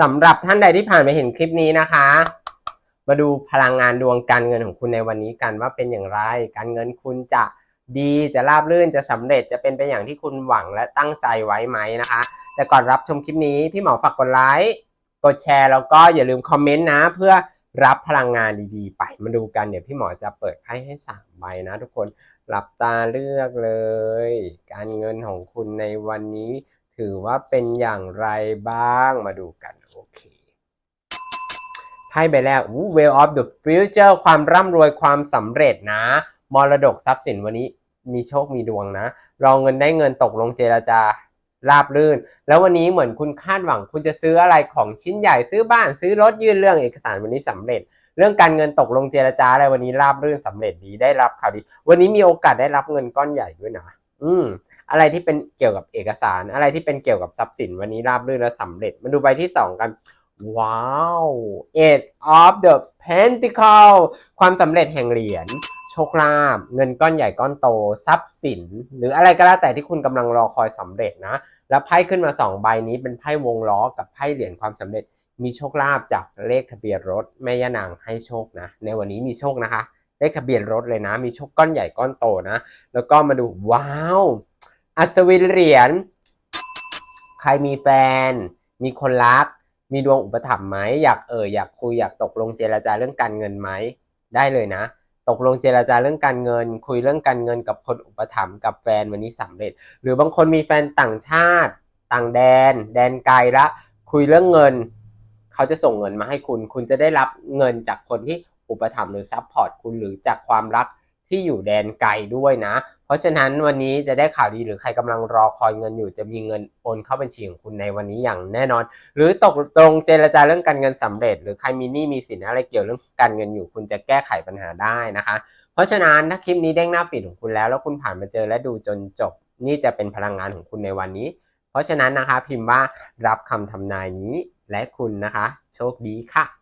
สำหรับท่านใดที่ผ่านไปเห็นคลิปนี้นะคะ มาดูพลังงานดวงการเงินของคุณในวันนี้กันว่าเป็นอย่างไร การเงินคุณจะดีจะราบรื่นจะสำเร็จจะเป็นไปอย่างที่คุณหวังและตั้งใจไว้ไหมนะคะ แต่ก่อนรับชมคลิปนี้พี่หมอฝากกดไลค์กดแชร์แล้วก็อย่าลืมคอมเมนต์นะ เพื่อรับพลังงานดีๆ ไปมาดูกันเดี๋ยวพี่หมอจะเปิดไพ่ให้สามใบนะทุกคนหลับตาเลือกเลย การเงินของคุณในวันนี้ ถือว่าเป็นอย่างไรบ้างมาดูกัน โอเคไพ่ใบแรกอู้ Well of the Future ความร่ำรวยความสำเร็จนะ มรดกทรัพย์สินวันนี้มีโชคมีดวงนะรองเงินได้เงินตกลงเจรจาราบรื่น แล้ววันนี้เหมือนคุณคาดหวังคุณจะซื้ออะไรของชิ้นใหญ่ซื้อบ้านซื้อรถยื่นเรื่องเอกสารวันนี้สำเร็จ เรื่องการเงินตกลงเจรจาอะไรวันนี้ราบรื่นสำเร็จดีได้รับข่าวดี วันนี้มีโอกาสได้รับเงินก้อนใหญ่ด้วยนะ อืม อะไรที่เป็นเกี่ยวกับเอกสาร อะไรที่เป็นเกี่ยวกับทรัพย์สินวันนี้ราบรื่นและสำเร็จ มาดูใบที่สองกัน ว้าว eight of the pentacle ความสำเร็จแห่งเหรียญโชคลาภเงินก้อนใหญ่ก้อนโตทรัพย์สิน หรืออะไรก็แล้วแต่ที่คุณกำลังรอคอยสำเร็จนะ แล้วไพ่ขึ้นมาสองใบนี้เป็นไพ่วงล้อกับไพ่เหรียญความสำเร็จ มีโชคลาภจากเลขทะเบียนรถแม่ย่านางให้โชคนะ ในวันนี้มีโชคนะคะ เลขทะเบียนรถเลยนะ มีโชคก้อนใหญ่ก้อนโตนะ แล้วก็มาดูว้าว อัศวินเหรียญ ใครมีแฟน มีคนรัก มีดวงอุปถัมภ์ไหมอยากเอออยากคุยอยากตกลงเจรจาเรื่องการเงินไหมได้เลยนะตกลงเจรจาเรื่องการเงิน คุยเรื่องการเงินกับคนอุปถัมภ์กับแฟนวันนี้สำเร็จ หรือบางคนมีแฟนต่างชาติ ต่างแดน แดนไกลละ คุยเรื่องเงิน เขาจะส่งเงินมาให้คุณ คุณจะได้รับเงินจากคนที่ อุปถัมภ์หรือซัพพอร์ตคุณหรือจากความรักที่อยู่แดนไกลด้วยนะ เพราะฉะนั้นวันนี้จะได้ข่าวดีหรือใครกำลังรอคอยเงินอยู่จะมีเงินโอนเข้าบัญชีของคุณในวันนี้อย่างแน่นอน หรือตกตรงเจรจาเรื่องการเงินสำเร็จ หรือใครมีหนี้มีสินอะไรเกี่ยวเรื่องการเงินอยู่ คุณจะแก้ไขปัญหาได้นะคะ เพราะฉะนั้นถ้าคลิปนี้เด้งหน้าฟีดของคุณแล้ว แล้วคุณผ่านมาเจอและดูจนจบ นี่จะเป็นพลังงานของคุณในวันนี้ เพราะฉะนั้นนะคะพิมพ์ว่ารับคำทำนายนี้และคุณนะคะ โชคดีค่ะ